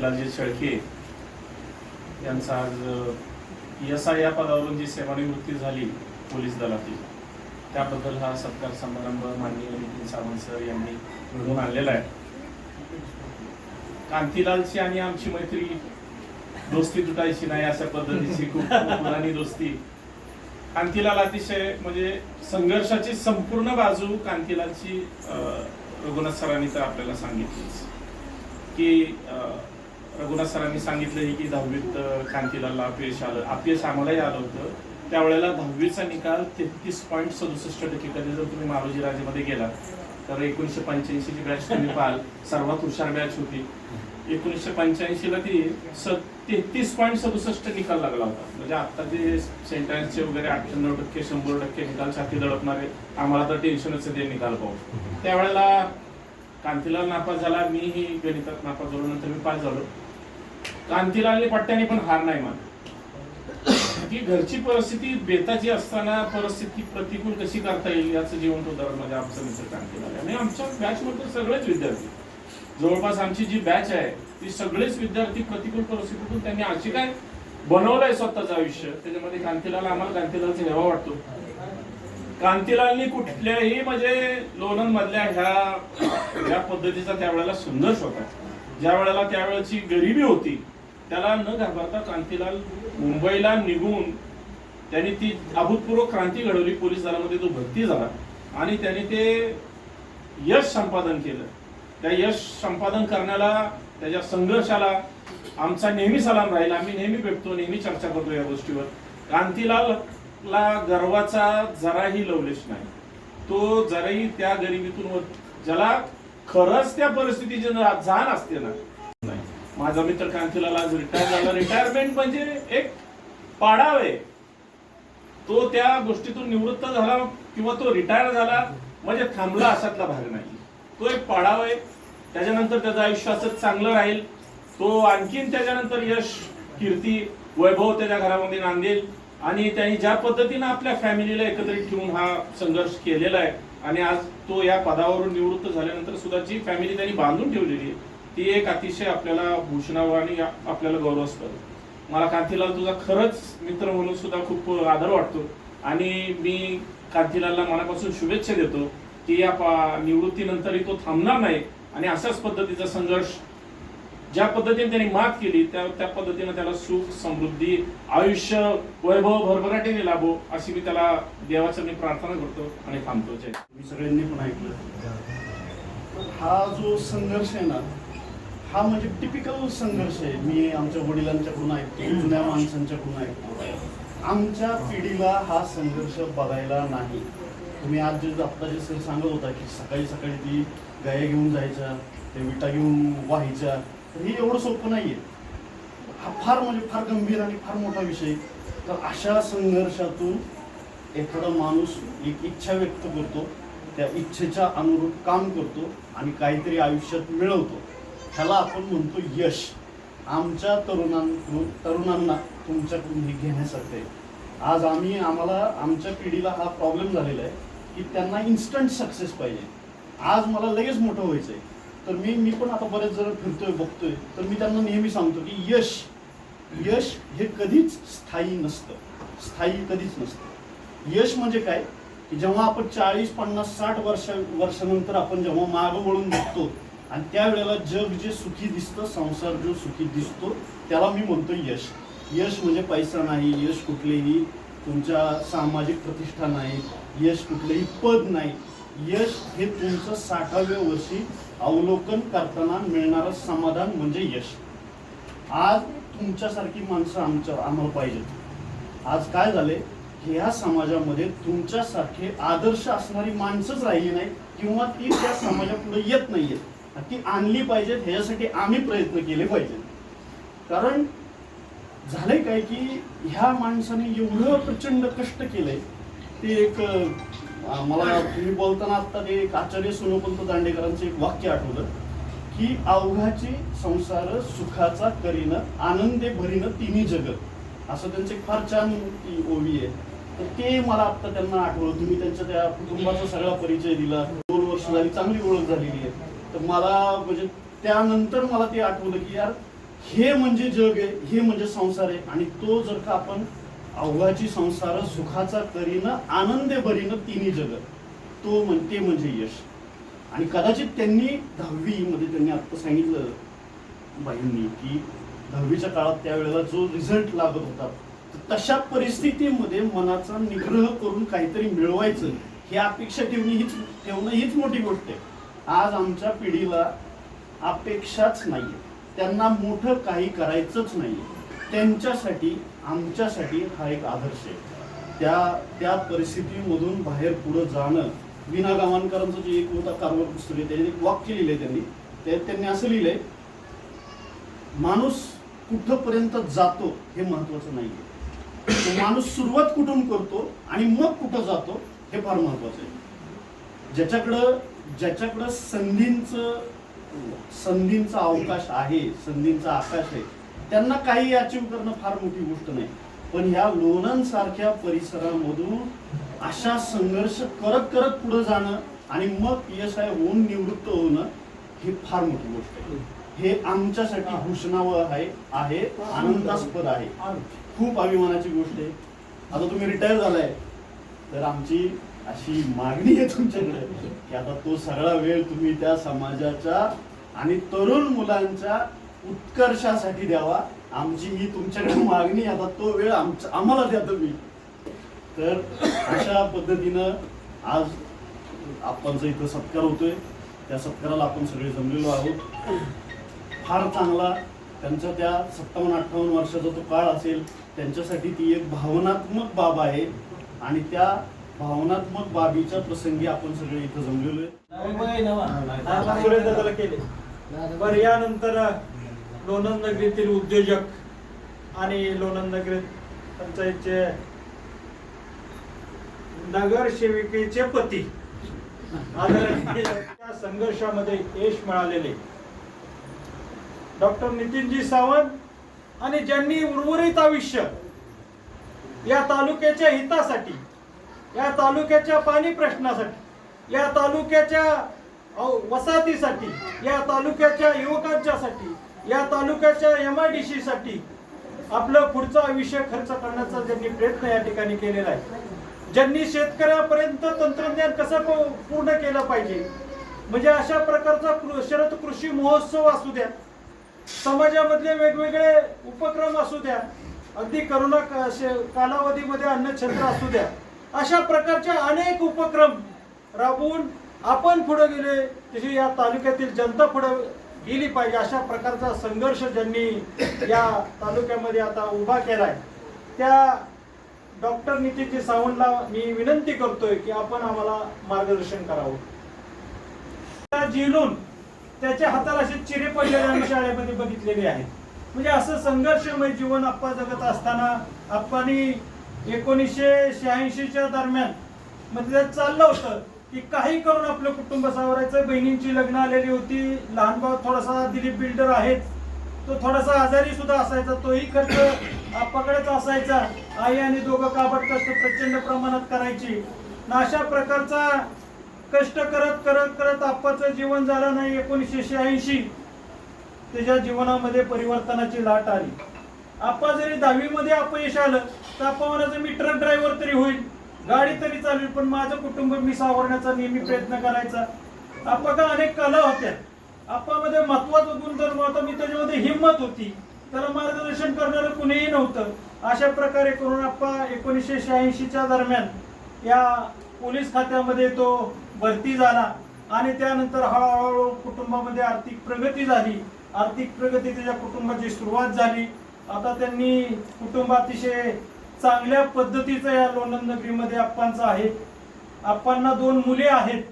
लालजी शेळके यांचा आज S I या पदावरून जी सेवानिवृत्ती झाली पोलीस दलातील त्याबद्दल हा सत्कार समारंभ माननीय नितीन सावंत सर यांनी घडवून आणलेला आहे. कांतीलालची आणि आमची मैत्री दोस्ती तुटायची नाही अशा पद्धतीची खूप पुराणी दोस्ती. कांतीलाल अतिशय म्हणजे संघर्षाची संपूर्ण बाजू कांतीलालची रघुनाथ सरांनी तर आपल्याला सांगितलीच. की रघुनाथ सरांनी सांगितलं की दहावीत क्रांतीला अपयश आलं. अपयश आम्हालाही आलं होतं. त्यावेळेला दहावीचा निकाल तेहतीस पॉईंट सदुसष्ट टक्के कधी जर तुम्ही मारोजी राजेमध्ये गेलात तर एकोणीसशे पंच्याऐंशीची बॅच तुम्ही पाहाल. सर्वात हुशार बॅच होती. एकोणीसशे पंच्याऐंशीला ती स तेहतीस पॉईंट सदुसष्ट निकाल लागला होता. म्हणजे आता जे सेंटन्सचे वगैरे अठ्ठ्याण्णव टक्के शंभर टक्के निकाल छाती दडपणारे आम्हाला तर टेन्शनच ते निकाल पाहू त्यावेळेला कांतीलाल नापास झाला मीही गणितात नापास झालो नंतर मी पास झालो. कांतीलालने पट्ट्याने पण हार नाही मान की घरची परिस्थिती बेताची असताना परिस्थिती प्रतिकूल कशी करता येईल याचं जीवन उदाहरण म्हणजे आमचं मित्र कांतीलाल आणि आमच्या बॅचमध्ये सगळेच विद्यार्थी. जवळपास आमची जी बॅच आहे ती सगळेच विद्यार्थी प्रतिकूल परिस्थितीतून त्यांनी अशी काय बनवलंय स्वतःचं आयुष्य त्याच्यामध्ये कांतीलाल आम्हाला कांतीलालचा हेवा वाटतो. कांतीलालनी कुठल्याही म्हणजे लोणंद मधल्या ह्या ज्या पद्धतीचा त्यावेळेला संघर्ष होता. ज्या वेळेला त्यावेळेची गरिबी होती त्याला न घाबरता कांतीलाल मुंबईला निघून त्यांनी ती अभूतपूर्व क्रांती घडवली. पोलीस दलामध्ये तो भरती झाला आणि त्यांनी ते यश संपादन केलं. त्या यश संपादन करण्याला त्याच्या संघर्षाला आमचा नेहमी सलाम राहील. आम्ही नेहमी भेटतो नेहमी चर्चा करतो या गोष्टीवर. कांतीलालला गर्वाचा जराही लवलेश नाही. तो जराही त्या गरिबीतून ज्याला खरंच त्या परिस्थितीची जाण असते ना माझा मित्र कांतीलाल आज रिटायर झाला. रिटायरमेंट म्हणजे एक पाडाव आहे. तो त्या गोष्टीतून निवृत्त झाला किंवा तो रिटायर झाला म्हणजे थांबला असातला भाग नाही. तो एक पाडाव आहे. त्याच्यानंतर त्याचं आयुष्य असंच चांगलं राहील. तो आणखीन त्याच्यानंतर यश कीर्ती वैभव त्याच्या घरामध्ये नांदेल. आणि त्यांनी ज्या पद्धतीनं आपल्या फॅमिलीला एकत्रित ठेवून हा संघर्ष केलेला आहे. आणि आज तो या पदावरून निवृत्त झाल्यानंतर सुद्धा जी फॅमिली त्यांनी बांधून ठेवलेली आहे ती एक अतिशय आपल्याला भूषणावर आणि आपल्याला गौरवास्पद असतं. मला कांतीलाल तुझा खरंच मित्र म्हणून सुद्धा खूप आदर वाटतो. आणि मी कांतीलालला मनापासून शुभेच्छा देतो की या पा- निवृत्तीनंतरही तो थांबणार नाही. आणि अशाच पद्धतीचा संघर्ष ज्या पद्धतीने त्यांनी मात केली त्या त्या पद्धतीने त्याला सुख समृद्धी आयुष्य वैभव भरभराटीने लाभो अशी मी त्याला देवाचं मी प्रार्थना करतो आणि थांबतो मी सगळ्यांनी पण ऐकलं. हा जो संघर्ष आहे ना हा म्हणजे टिपिकल संघर्ष आहे. मी आमच्या वडिलांच्याकडून ऐकतो जुन्या माणसांच्याकडून ऐकतो. आमच्या पिढीला हा संघर्ष बघायला नाही. तुम्ही आज जे आत्ता जे सर सांगत होता की सकाळी सकाळी ती गाया घेऊन जायच्या त्या विटा घेऊन व्हायच्या तर हे एवढं सोपं नाही आहे हा फार म्हणजे फार गंभीर आणि फार मोठा विषय. तर अशा संघर्षातून एखादा माणूस एक इच्छा व्यक्त करतो त्या इच्छेच्या अनुरूप काम करतो आणि काहीतरी आयुष्यात मिळवतो. ह्याला आपण म्हणतो यश. आमच्या तरुणां तरुणांना तुमच्याकडून हे घेण्यासारखं आहे. आज आम्ही आम्हाला आमच्या पिढीला हा प्रॉब्लेम झालेला आहे की त्यांना इन्स्टंट सक्सेस पाहिजे. आज मला लगेच मोठं व्हायचं आहे तर मी मी पण आता बरेच जण फिरतोय बघतोय. तर मी त्यांना नेहमी सांगतो की यश यश हे कधीच स्थायी नसतं. स्थायी कधीच नसतं. यश म्हणजे काय? की जेव्हा आपण चाळीस पन्नास साठ वर्ष वर्षानंतर आपण जेव्हा मागं वळून बघतो आणि त्यावेळेला जग जे सुखी दिसतं संसार जो सुखी दिसतो त्याला मी म्हणतो यश. यश म्हणजे पैसा नाही यश कुठलेही तुमच्या सामाजिक प्रतिष्ठा नाही यश कुठलेही पद नाही. यश हे तुमचं साठाव्या वर्षी अवलोकन करताना मिळणारं समाधान म्हणजे यश. आज तुमच्यासारखी माणसं आमच्या आम्हाला पाहिजेत. आज काय झाले ह्या समाजामध्ये तुमच्यासारखे आदर्श असणारी माणसंच राहिली नाही किंवा ती त्या समाजापुढे येत नाहीयेत. ती आणली पाहिजेत ह्याच्यासाठी आम्ही प्रयत्न केले पाहिजेत. कारण झालंय काय की ह्या माणसाने एवढं प्रचंड कष्ट केलंय. ते एक मला तुम्ही बोलताना आता ते एक आचार्य सोनोपंत दांडेकरांचं एक वाक्य आठवलं की अवघाची संसार सुखाचा करीन आनंदे भरीन तिन्ही जगत. असं त्यांचं एक फार छान ती ओवी आहे. तर ते मला आत्ता त्यांना आठवलं. तुम्ही त्यांच्या त्या कुटुंबाचा सगळा परिचय दिला. दोन वर्ष झाली चांगली ओळख झालेली आहे. तर मला म्हणजे त्यानंतर मला ते आठवलं की यार हे म्हणजे जग आहे हे म्हणजे संसार आहे. आणि तो जर का आपण अवघाची संसार सुखाचा करीनं आनंदे बरीनं तिन्ही जग तो म्हण ते म्हणजे यश. आणि कदाचित त्यांनी दहावीमध्ये त्यांनी आत्ता सांगितलं बाईंनी की दहावीच्या काळात त्यावेळेला जो रिझल्ट लागत होता तर तशा परिस्थितीमध्ये मनाचा निग्रह करून काहीतरी मिळवायचं ही अपेक्षा ठेवणे हीच ठेवणं हीच मोठी गोष्ट आहे. आज आमच्या पिढीला अपेक्षाच नाही त्यांना मोठं काही करायचंच नाही त्यांच्यासाठी आमच्यासाठी हा एक आदर्श आहे. त्या त्या परिस्थितीमधून बाहेर पुढं जाणं विना गावांकरांचं जे एक होता कारवार पुस्तक आहे त्याच्यात एक वाक्य लिहिलंय त्यांनी. ते त्यांनी असं लिहिलंय माणूस कुठंपर्यंत जातो हे महत्वाचं नाही आहे माणूस सुरुवात कुठून करतो आणि मग कुठं जातो हे फार महत्वाचं आहे. ज्याच्याकडं ज्याच्याकडं संधींचं संधींचा अवकाश आहे संधींचा आकाश आहे त्यांना काही अचीव करणं फार मोठी गोष्ट नाही. पण ह्या लोणंद सारख्या परिसरामधून अशा संघर्ष करत करत पुढे जाणं आणि मग पी एस आय होऊन निवृत्त होणं ही फार मोठी गोष्ट आहे. हे आमच्यासाठी भूषणावं आहे आहे आनंदास्पद आहे. खूप अभिमानाची गोष्ट आहे. आता तुम्ही रिटायर झालाय. तर आमची अशी मागणी आहे तुमच्याकडे की आता तो सगळा वेळ तुम्ही त्या समाजाच्या आणि तरुण मुलांच्या उत्कर्षासाठी द्यावा. आमची ही तुमच्याकडे मागणी आता तो वेळ आमचा आम्हाला द्या तुम्ही. तर अशा पद्धतीनं आज आपणचा इथं सत्कार होतोय. त्या सत्काराला आपण सगळे जमलेलो आहोत. फार चांगला त्यांचा त्या सत्तावन्न अठ्ठावन्न वर्षाचा तो काळ असेल त्यांच्यासाठी ती एक भावनात्मक बाब आहे. आणि त्या भावनात्मक बाबीच्या प्रसंगी आपण सगळे इथं जमलेलो आहे. केले. बर यानंतर लोणंद नगरीतील उद्योजक आणि लोणंद नगरी पंचायतचे नगरसेविकेचे पती त्या संघर्षामध्ये यश मिळालेले. डॉक्टर नितीनजी सावंत आणि ज्यांनी उर्वरित आयुष्य या तालुक्याच्या हितासाठी या तालुक्याच्या पाणी प्रश्नासाठी या तालुक्याच्या वसाहतीसाठी या तालुक्याच्या युवकांच्यासाठी या तालुक्याच्या एम आय डी सी साठी आपलं पुढचं आयुष्य खर्च करण्याचा ज्यांनी प्रयत्न या ठिकाणी केलेला आहे. ज्यांनी शेतकऱ्यापर्यंत तंत्रज्ञान कसं पूर्ण केलं पाहिजे म्हणजे अशा प्रकारचा कृ- शरद कृषी महोत्सव असू द्या समाजामधले वेगवेगळे उपक्रम असू द्या अगदी करोना का- शे- कालावधीमध्ये अन्नछत्र असू द्या अशा प्रकारचे अनेक उपक्रम राबवून आपण पुढे गेले तशी या तालुक्यातील जनता पुढे गेली पाहिजे अशा प्रकारचा संघर्ष ज्यांनी या तालुक्यामध्ये आता उभा केलाय त्या डॉक्टर नितीनजी सावंतला मी विनंती करतोय की आपण आम्हाला मार्गदर्शन करावं. त्या झेलून त्याच्या हाताला असे चिरे पडलेले आम्ही शाळेमध्ये बघितलेले आहेत. म्हणजे असं संघर्षमय जीवन आप्पा जगत असताना आप्पानी एकोणीसशे शहाऐंशीच्या दरम्यान म्हणजे चाललं होतं की काही करून आपलं कुटुंब सावरायचं. बहिणींची लग्न आलेली होती. लहान भाऊ थोडासा दिलीप बिल्डर आहेत. तो थोडासा आजारी सुद्धा असायचा. तोही खर्च आप्पाकडेच असायचा. आई आणि दोघं काबड कष्ट प्रचंड प्रमाणात करायची. अशा प्रकारचा कष्ट करत करत करत आप्पाचं जीवन झालं नाही. एकोणीसशे शहाऐंशी त्याच्या जीवनामध्ये परिवर्तनाची लाट आली. आप्पा जरी दहावीमध्ये अपयश आलं तर मी ट्रक ड्रायव्हर तरी होईल. गाडी तरी चालेल पण माझं कुटुंब मी सावरण्याचा नेहमी प्रयत्न करायचा. आप्पा अनेक कला होत्या. आपामध्ये महत्त्वाचा गुणधर्म होता मी त्याच्यामध्ये हिंमत होती. त्याला मार्गदर्शन करणारं कुणीही नव्हतं. अशा प्रकारे करून आप्पा एकोणीसशे शहाऐंशीच्या दरम्यान या पोलीस खात्यामध्ये तो भरती झाला. आणि त्यानंतर हळूहळू कुटुंबामध्ये आर्थिक प्रगती झाली. आर्थिक प्रगती त्याच्या कुटुंबाची सुरुवात झाली. आता त्यांनी कुटुंब अतिशय चांगल्या पद्धतीचं या लोणंद नगरीमध्ये आप्पांचं आहे. आप्पांना दोन मुले आहेत.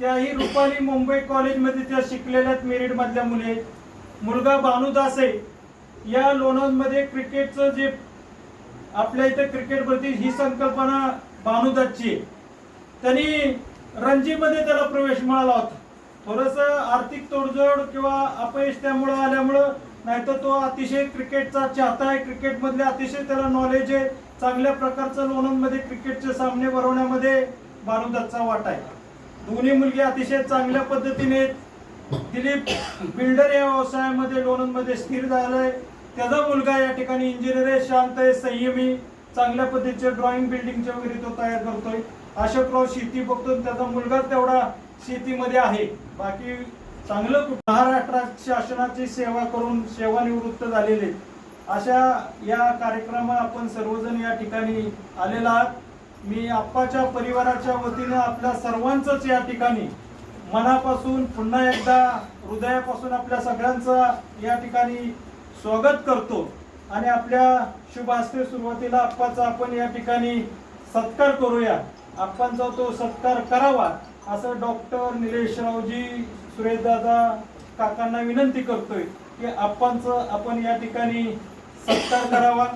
त्याही रुपाली मुंबई कॉलेजमध्ये त्या शिकलेल्या आहेत मेरिट मुले. मुली आहेत मुलगा भानुदास. आहे या लोणंदमध्ये क्रिकेटचं जे आपल्या इथे क्रिकेट प्रति ही संकल्पना भानुदासची आहे. त्यांनी रणजीमध्ये त्याला प्रवेश मिळाला होता. थोडस आर्थिक तोडजोड किंवा अपयश त्यामुळं आल्यामुळं नाहीतर तो अतिशय क्रिकेटचा चाहता आहे. क्रिकेटमधले अतिशय त्याला नॉलेज आहे. चांगल्या प्रकारचं लोणंदमध्ये क्रिकेटचे सामने भरवण्यामध्ये भानुदत्तचा वाटा आहे. दोन्ही मुलगी अतिशय चांगल्या पद्धतीने दिलीप बिल्डर या व्यवसायामध्ये लोणंदमध्ये स्थिर झालाय त्याचा मुलगा या ठिकाणी इंजिनियर आहे. शांत आहे संयमी चांगल्या पद्धतीचे ड्रॉइंग बिल्डिंगचे वगैरे तो तयार करतोय. अशोकराव शेती बघतो त्याचा मुलगा तेवढा शेतीमध्ये आहे. बाकी चांगलं कुट- महाराष्ट्रात शासनाची सेवा करून सेवानिवृत्त झालेले अशा या कार्यक्रमात आपण सर्वजण या ठिकाणी आलेला आहात. मी आप्पाच्या परिवाराच्या वतीनं आपल्या सर्वांचंच या ठिकाणी मनापासून पुन्हा एकदा हृदयापासून आपल्या सगळ्यांचं या ठिकाणी स्वागत करतो. आणि आपल्या शुभ हस्ते सुरुवातीला आप्पाचा आपण या ठिकाणी सत्कार करूया. आप्पांचा तो सत्कार करावा. असं डॉक्टर निलेशरावजी सुरेशदादा काकांना विनंती करतोय की आप्पांचं आपण या ठिकाणी सत्कार करावा.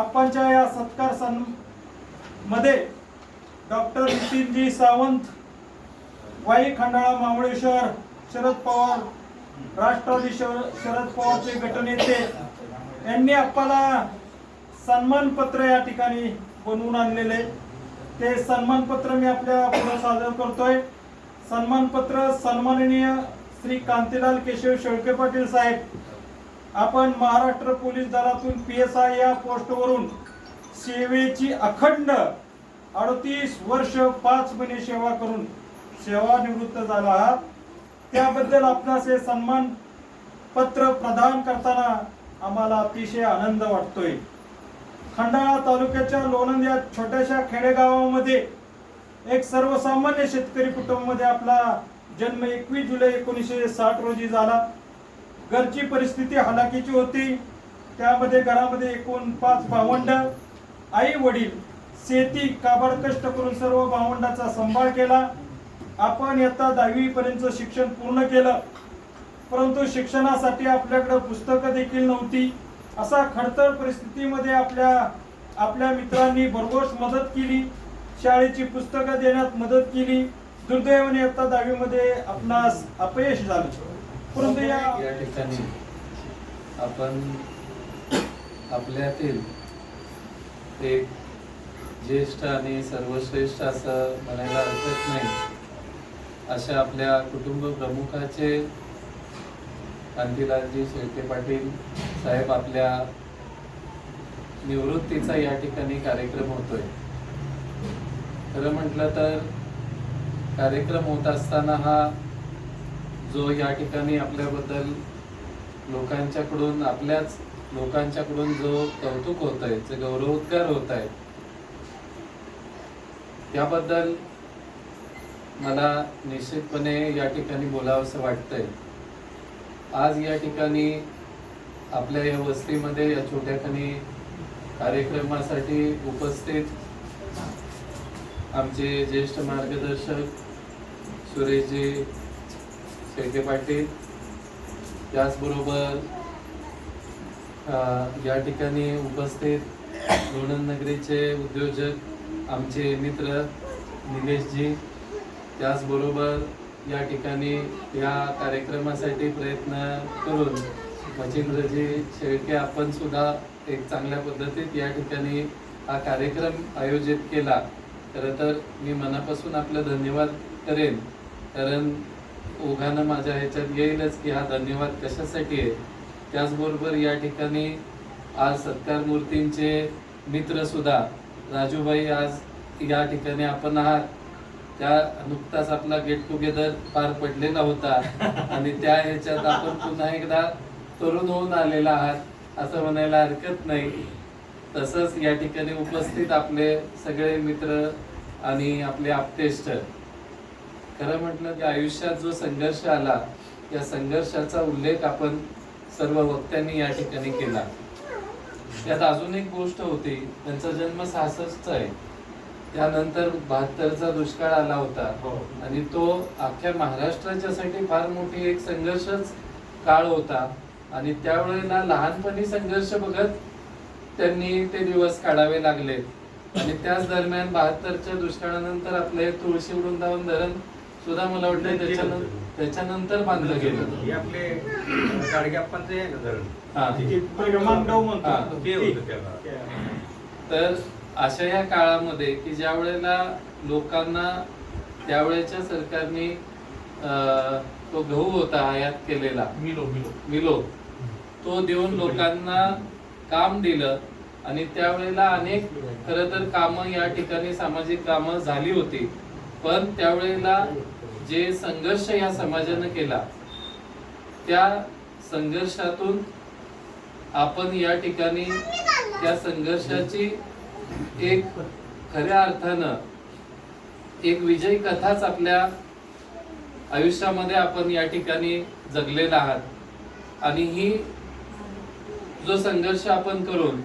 आप्पांच्या या सत्कार सनमध्ये डॉक्टर नितीनजी सावंत वाई खंडाळा मावळेश्वर शरद पवार राष्ट्रवादी शरद पवारचे गटनेते यांनी आपल्याला सन्मान पत्र या ठिकाणी बनवून आणलेले. ते सन्मान पत्र मी आपल्या पुढे सादर करतोय. सन्मान पत्र सन्माननीय श्री कांतीलाल केशव शेळके पाटील साहेब आपण महाराष्ट्र पोलीस दलातून पी एस आय या पोस्टवरून सेवेची अखंड अडतीस वर्ष पाच महिने सेवा करून सेवानिवृत्त झाला आहात. त्याबद्दल आपणास हे सन्मान पत्र प्रदान करताना आम्हाला अतिशय आनंद वाटतोय. खंडाळा तालुक्याच्या लोणंद या छोट्याशा खेडेगावामध्ये एक सर्वसामान्य शेतकरी कुटुंबामध्ये आपला जन्म एकवीस जुलै एकोणीसशे साठ रोजी झाला. घरची परिस्थिती हलाखीची होती. त्यामध्ये घरामध्ये एकूण पाच भावंड आई वडील शेती काबाड कष्ट करून सर्व भावंडाचा सांभाळ केला. आपण आता दहावीपर्यंत शिक्षण पूर्ण केलं. परंतु शिक्षणासाठी आपल्याकडं पुस्तकं देखील नव्हती. असा खडतर परिस्थितीमध्ये आपल्या आपल्या मित्रांनी भरघोस मदत केली. शाळेची पुस्तकं देण्यात मदत केली. दुर्दैवाने आता दहावीमध्ये आपणास अपयश झालं. परंतु या या ठिकाणी आपण आपल्यातील एक ज्येष्ठ आणि सर्वश्रेष्ठ असं म्हणायला हरकत नाही. अशा आपल्या कुटुंब प्रमुखाचे कांतीलालजी शेळके पाटील साहेब आपल्या निवृत्तीचा या ठिकाणी कार्यक्रम होतोय. खरं म्हटलं तर कार्यक्रम होत असताना हा जो या ठिकाणी आपल्याबद्दल लोकांच्याकडून आपल्याच लोकांच्याकडून जो कौतुक होत आहे जे गौरवोद्गार होत आहे त्याबद्दल मला निश्चितपणे या ठिकाणी बोलावंसं वाटतंय. आज या ठिकाणी आपल्या या वस्तीमध्ये या छोट्याखानी कार्यक्रमासाठी उपस्थित आमचे ज्येष्ठ मार्गदर्शक सुरेशजी शेळके पाटील. त्याचबरोबर या ठिकाणी उपस्थित लोणंद नगरीचे उद्योजक आमचे मित्र निलेशजी. त्याचबरोबर या ठिकाणी या कार्यक्रमासाठी प्रयत्न करून मच्छिंद्रजी शेळके आपण सुद्धा एक चांगल्या पद्धतीत या ठिकाणी हा कार्यक्रम आयोजित केला. खरं तर मी मनापासून आपलं धन्यवाद करेन. कारण ओघानं माझ्या ह्याच्यात येईलच की हा धन्यवाद कशासाठी आहे? त्याचबरोबर या ठिकाणी आज सत्कार मूर्तींचे मित्र सुद्धा राजूबाई आज या ठिकाणी आपण आहात. त्या नुकताच आपला गेट टुगेदर पार पडलेला होता. आणि त्या ह्याच्यात आपण पुन्हा एकदा तरुण होऊन आलेला आहात असं म्हणायला हरकत नाही. तसंच या ठिकाणी उपस्थित आपले सगळे मित्र आणि आपले आप्तेष्ट. खरं म्हटलं की आयुष्यात जो संघर्ष आला या संघर्षाचा उल्लेख आपण सर्व वक्त्यांनी या ठिकाणी केला. त्यात अजून एक गोष्ट होती त्यांचा जन्म सहासष्टचा आहे. त्यानंतर बहात्तरचा दुष्काळ आला होता. आणि तो अख्ख्या महाराष्ट्राच्यासाठी फार मोठी एक संघर्षच काळ होता. आणि त्यावेळेला लहानपणी संघर्ष बघत त्यांनी ते दिवस काढावे लागले. आणि त्याच दरम्यान बहात्तरच्या दुष्काळानंतर आपलं हे तुळशी वृंदावन धरण सुद्धा मला वाटतं त्याच्यानंतर त्याच्यानंतर बांधलं गेलं. हे आपले गाडग्याप्पांचं धरण? तर अशा या काळामध्ये की ज्या वेळेला लोकांना त्यावेळेच्या सरकारने तो गहू होता आयात केलेला. मिलो मिलो. मिलो. तो देऊन लोकांना काम दिलं आणि त्यावेळेला अनेक खर तर कामं या ठिकाणी सामाजिक कामं झाली होती. पण त्यावेळेला जे संघर्ष या समाजानं केला त्या संघर्षातून आपण या ठिकाणी त्या संघर्षाची एक खऱ्या अर्थानं एक विजयी कथाच आपल्या आयुष्यामध्ये आपण या ठिकाणी जगलेला आहात. आणि ही जो संघर्ष आपण करून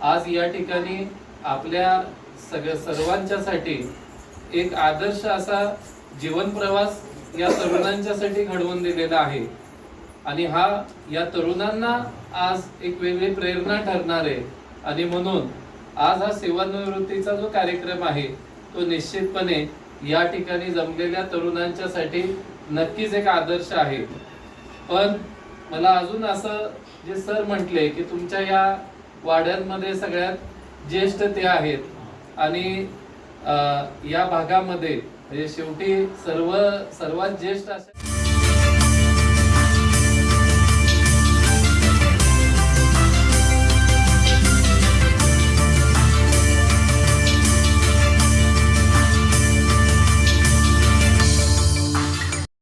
आज या ठिकाणी आपल्या सगळ्या सर्वांच्यासाठी एक आदर्श असा जीवन प्रवास या तरुणांच्यासाठी घडवून दिलेला आहे. आणि हा या तरुणांना आज एक वेगळी प्रेरणा ठरणार आहे. आणि म्हणून आज हा सेवानिवृत्तीचा जो कार्यक्रम आहे तो निश्चितपणे या ठिकाणी जमलेल्या तरुणांच्यासाठी नक्कीच एक आदर्श आहे. पण मला अजून असं जे सर म्हटले की तुमच्या या वाड्यांमध्ये सगळ्यात ज्येष्ठ ते आहेत. आणि या भागामध्ये म्हणजे शेवटी सर्व सर्वात ज्येष्ठ असे